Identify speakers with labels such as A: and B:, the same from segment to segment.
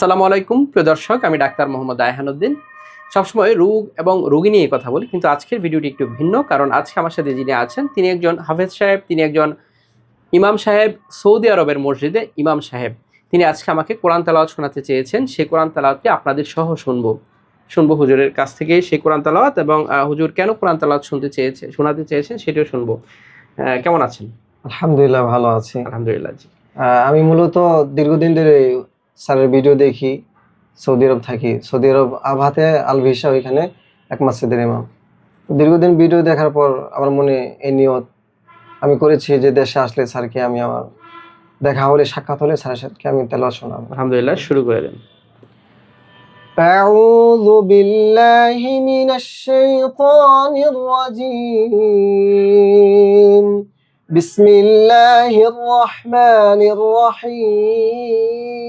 A: আসসালামু আলাইকুম প্রিয় দর্শক আমি ডাক্তার মোহাম্মদ আয়হানুদ্দিন সবসময় রোগ এবং রোগী নিয়ে কথা বলি কিন্তু আজকের ভিডিওটি একটু ভিন্ন কারণ আজকে আমার সাথে যিনি আছেন তিনি একজন হাফেজ সাহেব তিনি একজন ইমাম সাহেব সৌদি আরবের মসজিদে ইমাম সাহেব। তিনি আজকে আমাকে কোরআন তালাওয়াত শোনাতে চেয়েছেন সেই কোরআন তালাওয়াতটি আপনাদের সহ শুনব। শুনব হুজুরের কাছ থেকে সেই কোরআন তালাওয়াত এবং হুজুর কেন কোরআন তালাওয়াত শুনতে চেয়েছে শোনাতে চেয়েছেন সেটিও শুনব। কেমন আছেন?
B: আলহামদুলিল্লাহ ভালো আছি।
A: আলহামদুলিল্লাহ জি।
B: আমি মূলত দীর্ঘদিন ধরে স্যারের ভিডিও দেখি সৌদি আরব থাকি সৌদি আরব আবহাতে আল ভিসা ওইখানে এক মাসেদের ইমাম দীর্ঘদিন ভিডিও দেখার পর আমার মনে এই নিয়ত আমি করেছি যে দেশে আসলে স্যারকে আমি আমার দেখা হলে সাক্ষাৎ হলে স্যারের সাথে আমি তেলাওয়াত শোনাবো
A: আলহামদুলিল্লাহ শুরু করে দেন
B: أعوذ بالله من الشيطان الرجيم بسم الله الرحمن الرحيم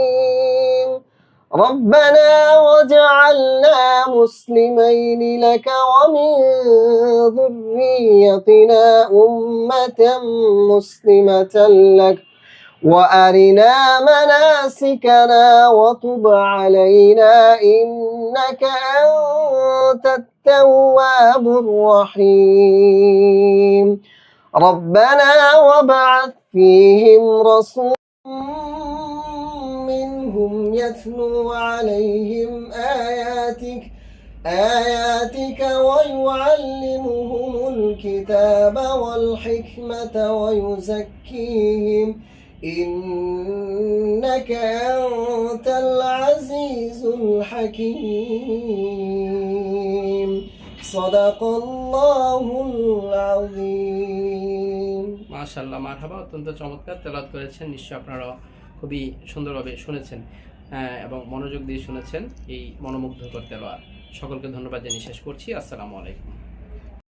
B: ربنا وجعلنا مسلمين لك ومن ذريتنا أمة مسلمة لك وأرنا مناسكنا وتب علينا إنك أنت التواب الرحيم. ربنا وابعث فيهم رسولا يتلو عليهم آياتك آياتك ويعلمهم الكتاب والحكمة ويزكيهم إنك أنت العزيز الحكيم صدق الله العظيم
A: মাশাল্লাহ মারহাবা অত্যন্ত চমৎকার তেলাওয়াত করেছেন নিশ্চয় আপনারা খুবই সুন্দরভাবে শুনেছেন আহ, এবং মনোযোগ দিয়ে শুনেছেন এই মনোমুগ্ধকর তেলোয়ার। সকলকে ধন্যবাদ জানিয়ে শেষ করছি। আসসালামু আলাইকুম।